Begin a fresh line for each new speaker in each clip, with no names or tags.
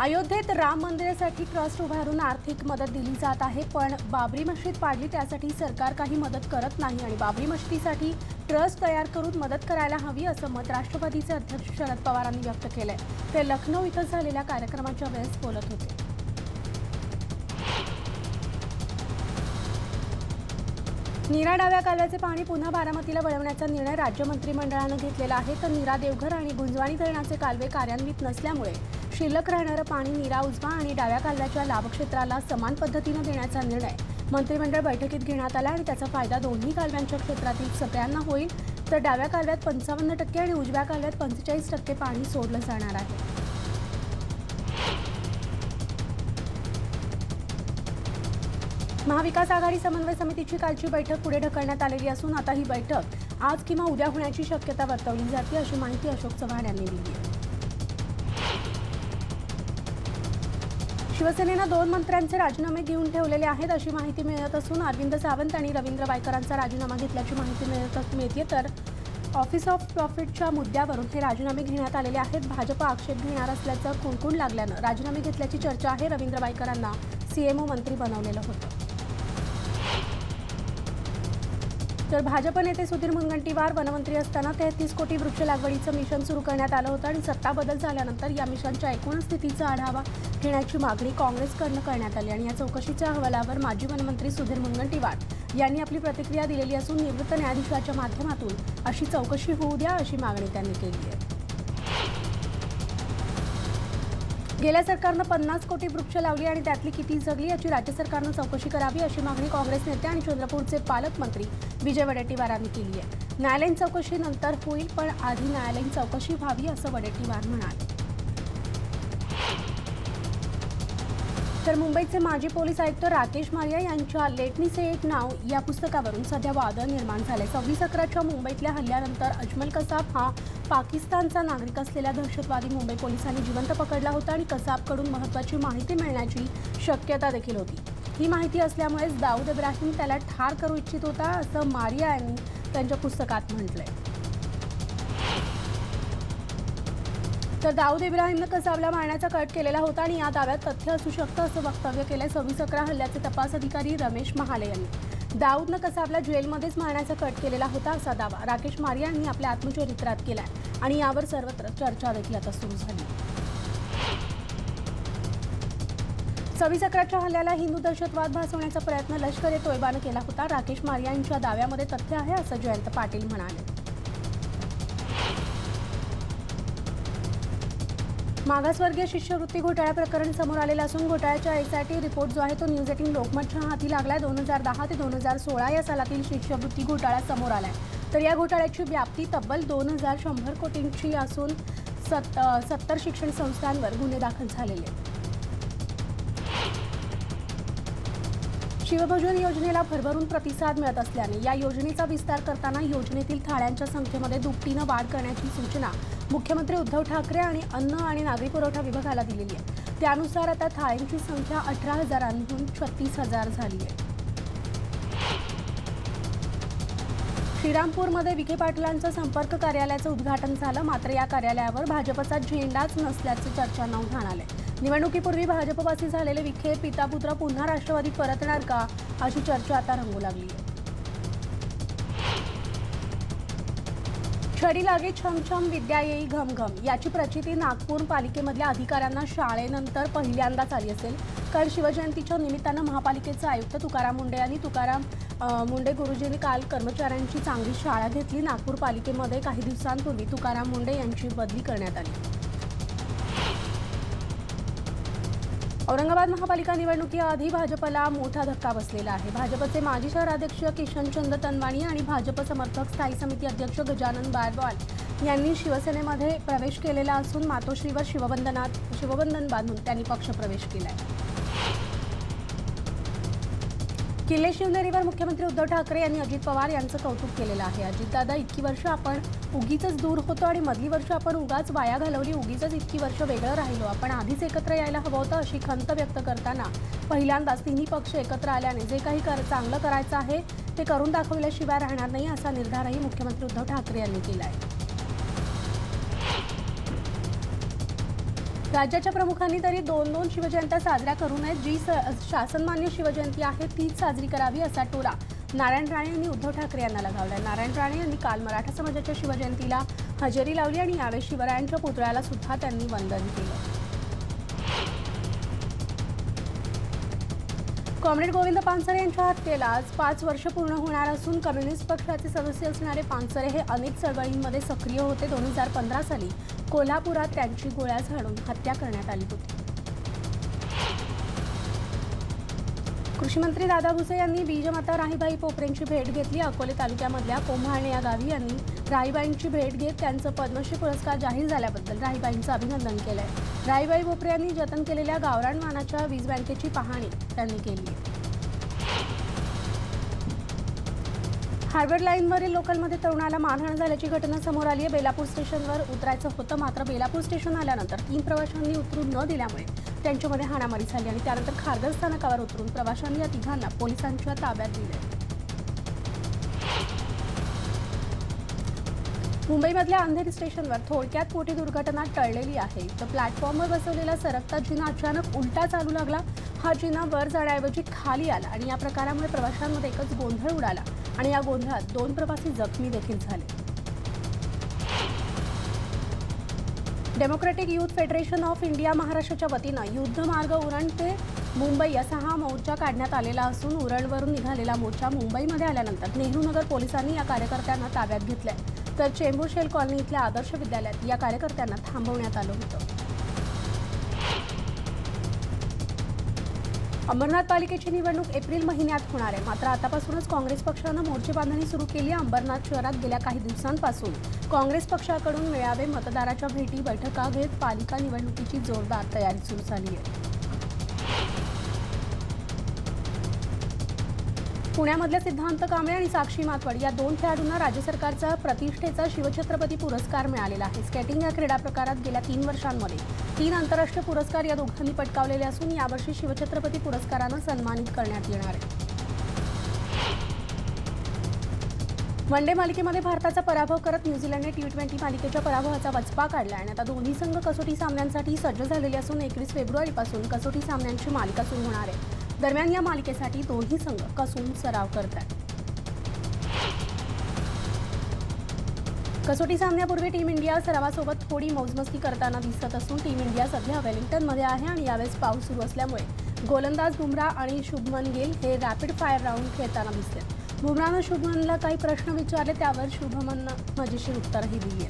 अयोध्येत राम मंदिरासाठी ट्रस्ट उभारून आर्थिक मदत दिली जात आहे पण बाबरी मशीद पाडली त्यासाठी सरकार काही मदत करत नाही आणि बाबरी मशिदीसाठी ट्रस्ट तयार करून मदत करायला हवी असं मत राष्ट्रवादीचे अध्यक्ष शरद पवारांनी व्यक्त केलंय. ते लखनौ इथं झालेल्या कार्यक्रमाच्या वेळेस बोलत होते. नीरा डाव्या कालव्याचे पाणी पुन्हा बारामतीला वळवण्याचा निर्णय राज्य मंत्रिमंडळानं घेतलेला आहे तर नीरा देवघर आणि गुंजवाणी धरणाचे कालवे कार्यान्वित नसल्यामुळे शिल्लक राहणारं पाणी नीरा उजवा आणि डाव्या कालव्याच्या लाभक्षेत्राला समान पद्धतीनं देण्याचा निर्णय मंत्रिमंडळ बैठकीत घेण्यात आला आणि त्याचा फायदा दोन्ही कालव्यांच्या क्षेत्रातील सगळ्यांना होईल. तर डाव्या कालव्यात पंचावन्न टक्के आणि उजव्या कालव्यात पंचेचाळीस टक्के पाणी सोडलं जाणार आहे. महाविकास आघाडी समन्वय समितीची कालची बैठक पुढे ढकलण्यात आलेली असून आता ही बैठक आज किंवा उद्या होण्याची शक्यता वर्तवली जाते अशी माहिती अशोक चव्हाण यांनी दिली शिवसेनेनं दोन मंत्र्यांचे राजीनामे घेऊन ठेवलेले आहेत अशी माहिती मिळत असून अरविंद सावंत आणि रवींद्र वायकरांचा राजीनामा घेतल्याची माहिती मिळत मिळते तर ऑफिस ऑफ प्रॉफिटच्या मुद्द्यावरून हे राजीनामे घेण्यात आलेले आहेत. भाजप आक्षेप घेणार असल्याचं कुणकुण लागल्यानं राजीनामे घेतल्याची चर्चा आहे रवींद्र वायकरांना सीएमओ मंत्री बनवलेलं होतं. तर भाजप नेते सुधीर मुनगंटीवार वनमंत्री असताना तेहतीस कोटी वृक्ष लागवडीचं मिशन सुरू करण्यात आलं होतं आणि सत्ता बदल झाल्यानंतर या मिशनच्या एकूण स्थितीचा आढावा घेण्याची मागणी काँग्रेसकडनं करण्यात आली आणि या चौकशीच्या अहवालावर माजी वनमंत्री सुधीर मुनगंटीवार यांनी आपली प्रतिक्रिया दिलेली असून निवृत्त न्यायाधीशाच्या माध्यमातून अशी चौकशी होऊ द्या अशी मागणी त्यांनी केली आहे. गेल्या सरकारनं पन्नास कोटी वृक्ष लावली आणि त्यातली किती जगली याची राज्य सरकारनं चौकशी करावी अशी मागणी काँग्रेस नेते आणि चंद्रपूरचे पालकमंत्री विजय वडेट्टीवारांनी केली आहे. न्यायालयीन चौकशी नंतर होईल पण आधी न्यायालयीन चौकशी व्हावी असं वडेट्टीवार म्हणाले. तर मुंबईचे माजी पोलीस आयुक्त राकेश मारिया यांच्या लेट से एक नाव या पुस्तकावरून सध्या वादळ निर्माण झाले सव्वीस अकराच्या मुंबईतल्या हल्ल्यानंतर अजमल कसाब हा पाकिस्तानचा नागरिक असलेला दहशतवादी मुंबई पोलिसांनी जिवंत पकडला होता आणि कसाबकडून महत्त्वाची माहिती मिळण्याची शक्यता देखील होती. ही माहिती असल्यामुळेच दाऊद इब्राहिम त्याला ठार करू इच्छित होता असं मारिया यांनी त्यांच्या पुस्तकात म्हटलंय. तर दाऊद इब्राहिमनं कसावला मारण्याचा कट केलेला होता आणि या दाव्यात तथ्य असू शकतं असं वक्तव्य केलंय सव्वीस अकरा हल्ल्याचे तपास अधिकारी रमेश महाले यांनी. दाऊदनं कसाबला जेलमध्येच मारण्याचा कट केलेला होता असा दावा राकेश मारिया यांनी आपल्या आत्मचरित्रात केलाय आणि यावर सर्वत्र चर्चा देखील आता सुरू झाली. सव्वीस अकराच्या हल्ल्याला हिंदू दहशतवाद भासवण्याचा प्रयत्न लष्कर ए तोयबानं केला होता. राकेश मारिया यांच्या दाव्यामध्ये तथ्य आहे असं जयंत पाटील म्हणाले. मागासवर्गीय शिष्यवृत्ती घोटाळा प्रकरण समोर आलेलं असून घोटाळ्याच्या एसआयटी रिपोर्ट जो आहे तो न्यूज एटीन लोकमतच्या हाती लागलाय दोन हजार दहा ते दोन हजार सोळा या सालातील शिष्यवृत्ती घोटाळा समोर आलाय तर या घोटाळ्याची व्याप्ती तब्बल दोन हजार शंभर कोटींची असून सत सत्तर शिक्षण संस्थांवर गुन्हे दाखल झालेले आहेत. शिवभोजन योजनेला भरभरून प्रतिसाद मिळत असल्याने या योजनेचा विस्तार करताना योजनेतील थाळ्यांच्या संख्येमध्ये दुपटीनं वाढ करण्याची सूचना मुख्यमंत्री उद्धव ठाकरे आणि अन्न आणि नागरी पुरवठा विभागाला दिलेली आहे. त्यानुसार आता थाळ्यांची संख्या अठरा हजारांहून छत्तीस हजार झाली आहे. श्रीरामपूरमध्ये विखे पाटलांचं संपर्क कार्यालयाचं उद्घाटन झालं. मात्र या कार्यालयावर भाजपचा झेंडाच नसल्याचं चर्चांना उधाण आलंय. निवडणुकीपूर्वी भाजपवासी झालेले विखे पिता पुत्र पुन्हा राष्ट्रवादीत परतणार का? अशी चर्चा आता रंगू लागली आहे छडी लागे छमछम विद्या येई घमघम याची प्रचिती नागपूर पालिकेमधल्या अधिकाऱ्यांना शाळेनंतर पहिल्यांदाच आली असेल. काल शिवजयंतीच्या निमित्तानं महापालिकेचे आयुक्त तुकाराम मुंडे यांनी तुकाराम मुंडे गुरुजींनी काल कर्मचाऱ्यांची चांगली शाळा घेतली. नागपूर पालिकेमध्ये काही दिवसांपूर्वी तुकाराम मुंडे यांची बदली करण्यात आली. औरंगाबाद महापालिका निवडणुकीआधी भाजपला मोठा धक्का बसलेला आहे. भाजपचे माजी शहराध्यक्ष किशनचंद तनवाणी आणि भाजप समर्थक स्थायी समिती अध्यक्ष गजानन बारवाल यांनी शिवसेनेमध्ये प्रवेश केलेला असून मातोश्रीवर शिवबंधनात शिवबंधन बांधून त्यांनी पक्षप्रवेश आहे किल्ले शिवनेरीवर मुख्यमंत्री उद्धव ठाकरे यांनी अजित पवार यांचं कौतुक केलेलं आहे. अजितदादा इतकी वर्ष आपण उगीच दूर होतो आणि मधली वर्ष आपण उगाच वाया घालवली उगीच इतकी वर्ष वेगळं राहिलो. आपण आधीच एकत्र यायला हवं होतं अशी खंत व्यक्त करताना पहिल्यांदाच तिन्ही पक्ष एकत्र आल्याने जे काही कर चांगलं करायचं आहे ते करून दाखवल्याशिवाय राहणार नाही असा निर्धारही मुख्यमंत्री उद्धव ठाकरे यांनी केला आहे राज्याच्या प्रमुखांनी तरी दोन दोन शिवजयंत्या साजऱ्या करू नयेत. जी स- शासनमान्य शिवजयंती आहे तीच साजरी करावी असा टोला नारायण राणे यांनी उद्धव ठाकरे यांना लगावला नारायण राणे यांनी काल मराठा समाजाच्या शिवजयंतीला हजेरी लावली आणि यावेळी शिवरायांच्या पुतळ्याला सुद्धा त्यांनी वंदन केलं. कॉम्रेड गोविंद पानसरे यांच्या हत्येला आज पाच वर्ष पूर्ण होणार असून कम्युनिस्ट पक्षाचे सदस्य असणारे पानसरे हे अनेक चळवळींमध्ये सक्रिय होते दोन हजार पंधरा साली. कोल्हापुरात त्यांची गोळ्या झाडून हत्या करण्यात आली होती. कृषी मंत्री दादा भुसे यांनी बीजमाता राहीबाई पोपरेंची भेट घेतली. अकोले तालुक्यामधल्या कोंभाळणे या गावी यांनी राहीबाईंची भेट घेत त्यांचं पद्मश्री पुरस्कार जाहीर झाल्याबद्दल राहीबाईंचं अभिनंदन केलंय. राहीबाई भोपरे यांनी जतन केलेल्या गावरान मानाच्या वीज बँकेची पाहणी त्यांनी केली आहे. हार्वर्ड लाईनवरील लोकलमध्ये तरुणाला मारहाण झाल्याची घटना समोर आली आहे. बेलापूर स्टेशनवर उतरायचं होतं मात्र बेलापूर स्टेशन आल्यानंतर तीन प्रवाशांनी उतरून न दिल्यामुळे त्यांच्यामध्ये हाणामारी झाली आणि त्यानंतर खारघर स्थानकावर उतरून प्रवाशांनी या तिघांना पोलिसांच्या ताब्यात दिले. मुंबईमधल्या अंधेरी स्टेशनवर थोडक्यात मोठी दुर्घटना टळलेली आहे. तर प्लॅटफॉर्मवर बसवलेला सरकता जिना अचानक उलटा चालू लागला. हा जिना वर जाण्याऐवजी खाली आला आणि या प्रकारामुळे प्रवाशांमध्ये एकच गोंधळ उडाला. आणि या गोंधळात दोन प्रवासी जखमी देखील झाले. Democratic youth federation of India महाराष्ट्राच्या वतीनं युद्ध मार्ग उरण ते मुंबई असा हा मोर्चा काढण्यात आलेला असून उरणवरून निघालेला मोर्चा मुंबईमध्ये आल्यानंतर नेहरूनगर पोलिसांनी या कार्यकर्त्यांना ताब्यात घेतलंय. तर चेंबूर शेल कॉलनी इथल्या आदर्श विद्यालयात या कार्यकर्त्यांना थांबवण्यात आलं होतं. अंबरनाथ पालिकेची निवडणूक एप्रिल महिन्यात होणार आहे. मात्र आतापासूनच काँग्रेस पक्षानं मोर्चे बांधणी सुरू केली. अंबरनाथ शहरात गेल्या काही दिवसांपासून काँग्रेस पक्षाकडून मेळावे मतदाराच्या भेटी बैठका घेत पालिका निवडणुकीची जोरदार तयारी सुरू झाली आहे. पुण्यामधल्या सिद्धांत कांबळे आणि साक्षी मातवड या दोन खेळाडूंना राज्य सरकारचा प्रतिष्ठेचा शिवछत्रपती पुरस्कार मिळालेला आहे. स्केटिंग या क्रीडा प्रकारात गेल्या तीन वर्षांमध्ये तीन आंतरराष्ट्रीय पुरस्कार या दोघांनी पटकावलेले असून यावर्षी शिवछत्रपती पुरस्कारानं सन्मानित करण्यात येणार आहे. वनडे मालिकेमध्ये भारताचा पराभव करत न्यूझीलंडने टी ट्वेंटी मालिकेच्या पराभवाचा वचपा काढला आणि आता दोन्ही संघ कसोटी सामन्यांसाठी सज्ज झालेले असून एकवीस फेब्रुवारीपासून कसोटी सामन्यांची मालिका सुरू होणार आहे. दरम्यान या मालिकेसाठी दोन्ही संघ कसून सराव करतात. कसोटी सामन्यापूर्वी टीम इंडिया सरावासोबत थोडी मौजमस्ती करताना दिसत असून टीम इंडिया सध्या वेलिंग्टनमध्ये आहे आणि यावेळेस पाऊस सुरू असल्यामुळे गोलंदाज बुमराह आणि शुभमन गिल हे रॅपिड फायर राऊंड खेळताना दिसले. बुमरानं शुभमनला काही प्रश्न विचारले त्यावर शुभमननं मजेशीर उत्तरही दिली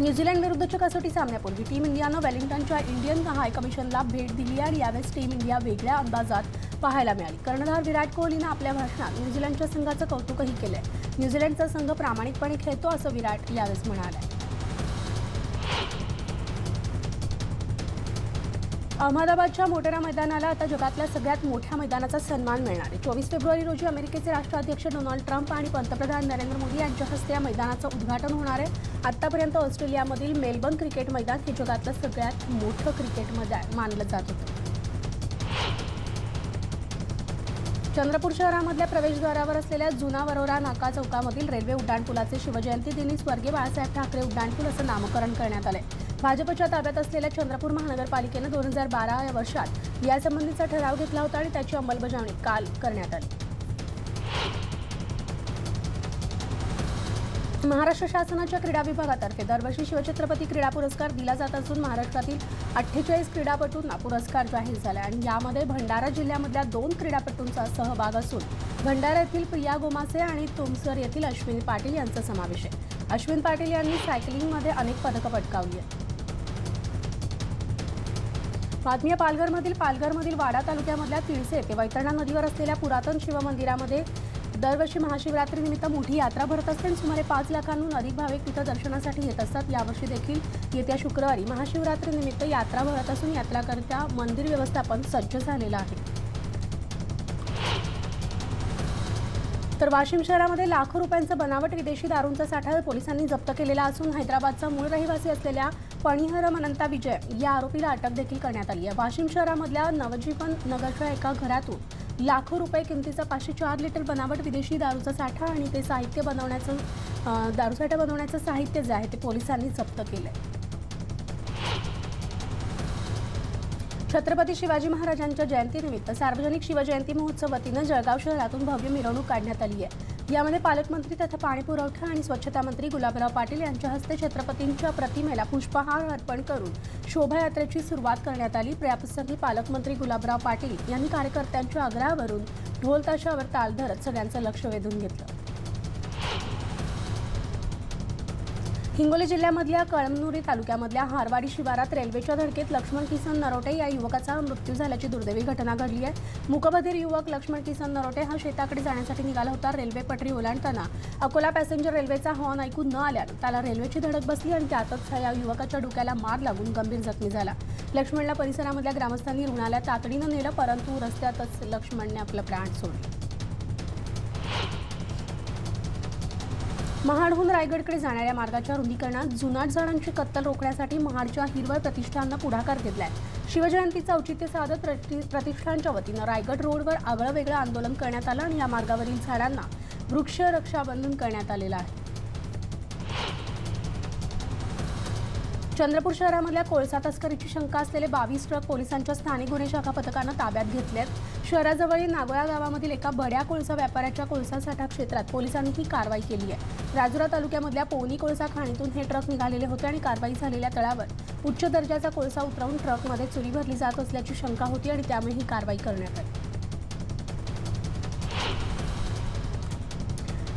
न्यूझीलंड विरुद्धच्या कसोटी सामन्यापूर्वी टीम इंडियानं वेलिंग्टनच्या इंडियन हाय कमिशनला भेट दिली आणि यावेळेस टीम इंडिया वेगळ्या अंदाजात पाहायला मिळाली. कर्णधार विराट कोहलीनं आपल्या भाषणात न्यूझीलंडच्या संघाचं कौतुकही केलंय. न्यूझीलंडचा संघ प्रामाणिकपणे खेळतो असं विराट यावेळेस म्हणाले अहमदाबादच्या मोटेरा मैदानाला आता जगातल्या सगळ्यात मोठ्या मैदानाचा सन्मान मिळणार आहे. चोवीस फेब्रुवारी रोजी अमेरिकेचे राष्ट्राध्यक्ष डोनाल्ड ट्रम्प आणि पंतप्रधान नरेंद्र मोदी यांच्या हस्ते या मैदानाचं उद्घाटन होणार आहे. आतापर्यंत ऑस्ट्रेलियामधील मेलबर्न क्रिकेट मैदान हे जगातलं सगळ्यात मोठं क्रिकेट मैदान मानलं जात होतं. चंद्रपूर शहरामधल्या प्रवेशद्वारावर असलेल्या जुना वरोरा नाका चौकामधील रेल्वे उड्डाणपुलाचे शिवजयंती दिनी स्वर्गीय बाळासाहेब ठाकरे उड्डाणपूल असं नामकरण करण्यात आलं आहे भाजपच्या ताब्यात असलेल्या चंद्रपूर महानगरपालिकेनं दोन हजार बारा या वर्षात यासंबंधीचा ठराव घेतला होता आणि त्याची अंमलबजावणी काल करण्यात आली. महाराष्ट्र शासनाच्या क्रीडा विभागातर्फे दरवर्षी शिवछत्रपती क्रीडा पुरस्कार दिला जात असून महाराष्ट्रातील अठ्ठेचाळीस क्रीडापटूंना पुरस्कार जाहीर झाला आणि यामध्ये भंडारा जिल्ह्यामधल्या दोन क्रीडापटूंचा सहभाग असून भंडारा येथील प्रिया गोमासे आणि तुमसर येथील अश्विनी पाटील यांचा समावेश आहे. अश्विन पाटील यांनी सायकलिंगमध्ये अनेक पदकं पटकावली आहेत. बातमी पालघरमधील पालघरमधील वाडा तालुक्यामधल्या तिळसे ते वैतरणा नदीवर असलेल्या पुरातन शिवमंदिरामध्ये दरवर्षी महाशिवरात्रीनिमित्त मोठी यात्रा भरत असते आणि सुमारे पाच लाखांहून अधिक भाविक तिथं दर्शनासाठी येत असतात. यावर्षी देखील येत्या शुक्रवारी महाशिवरात्रीनिमित्त यात्रा भरत असून यात्राकरिता मंदिर व्यवस्थापन सज्ज झालेलं आहे. तर वाशिम शहरामध्ये लाखो रुपयांचा बनावट विदेशी दारूंचा साठा पोलिसांनी जप्त केलेला असून हैदराबादचा मूळ रहिवासी असलेल्या पणिहरम अनंता विजय या आरोपीला अटक देखील करण्यात आली आहे. वाशिम शहरामधल्या नवजीवन नगरच्या एका घरातून लाखो रुपये किमतीचा पाचशे चार लिटर बनावट विदेशी दारूचा साठा आणि ते साहित्य बनवण्याचं दारूसाठा दारू साठा बनवण्याचं साहित्य जे आहे ते पोलिसांनी जप्त केलं आहे छत्रपती शिवाजी महाराजांच्या जयंतीनिमित्त सार्वजनिक शिवजयंती महोत्सव वतीनं जळगाव शहरातून भव्य मिरवणूक काढण्यात आली आहे. यामध्ये पालकमंत्री तथा पाणीपुरवठा आणि स्वच्छता मंत्री गुलाबराव पाटील यांच्या हस्ते छत्रपतींच्या प्रतिमेला पुष्पहार अर्पण करून शोभायात्रेची सुरुवात करण्यात आली. याप्रसंगी पालकमंत्री गुलाबराव पाटील यांनी कार्यकर्त्यांच्या आग्रहावरून ढोल ताशावर ताल धरत सगळ्यांचं लक्ष वेधून घेतलं. हिंगोली जिल्ह्यामधल्या कळमनुरी तालुक्यामधल्या हारवाडी शिवारात रेल्वेच्या धडकेत लक्ष्मण किसन नरोटे या युवकाचा मृत्यू झाल्याची दुर्दैवी घटना घडली आहे. मुकबधीर युवक लक्ष्मण किसन नरोटे हा शेताकडे जाण्यासाठी निघाला होता. रेल्वे पटरी ओलांडताना अकोला पॅसेंजर रेल्वेचा हॉर्न ऐकू न आल्यानं त्याला रेल्वेची धडक बसली आणि त्यातच या युवकाच्या डोक्याला मार लागून गंभीर जखमी झाला. लक्ष्मणला परिसरामधल्या ग्रामस्थांनी रुग्णालयात तातडीनं नेलं परंतु रस्त्यातच लक्ष्मणने आपलं प्राण सोडलं. महाडहून रायगडकडे जाणाऱ्या मार्गाच्या रुंदीकरणात जुनाट झाडांची कत्तल रोखण्यासाठी महाडच्या हिरवळ प्रतिष्ठाननं पुढाकार घेतलाय. शिवजयंतीचं औचित्य साधत प्रति- प्रतिष्ठानच्या वतीनं रायगड रोडवर आगळं वेगळं आंदोलन करण्यात आलं आणि या मार्गावरील झाडांना वृक्ष रक्षाबंधन करण्यात आलेलं आहे. चंद्रपूर शहरामधल्या कोळसा तस्करीची शंका असलेले बावीस ट्रक पोलिसांच्या स्थानिक गुन्हे शाखा पथकानं ताब्यात घेतलेत. शहराजवळील नागोळा गावामधील एका बड्या कोळसा व्यापाऱ्याच्या कोळसा साठा क्षेत्रात पोलिसांनी ही कारवाई केली आहे. राजुरा तालुक्यामधल्या पोवनी कोळसा खाणीतून हे ट्रक निघालेले होते आणि कारवाई झालेल्या तळावर उच्च दर्जाचा कोळसा उतरवून ट्रकमध्ये चुरी भरली जात असल्याची शंका होती आणि त्यामुळे ही कारवाई करण्यात आली.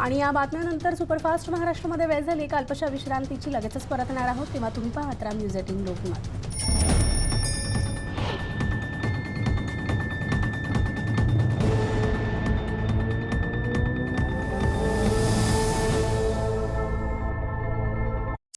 आणि या बातम्यानंतर सुपरफास्ट महाराष्ट्रामध्ये वेळ झाली. एक अल्पशा विश्रांतीची लगेचच परतणार आहोत. तेव्हा तुम्ही पाहत राहा न्यूज एटीन लोकमत.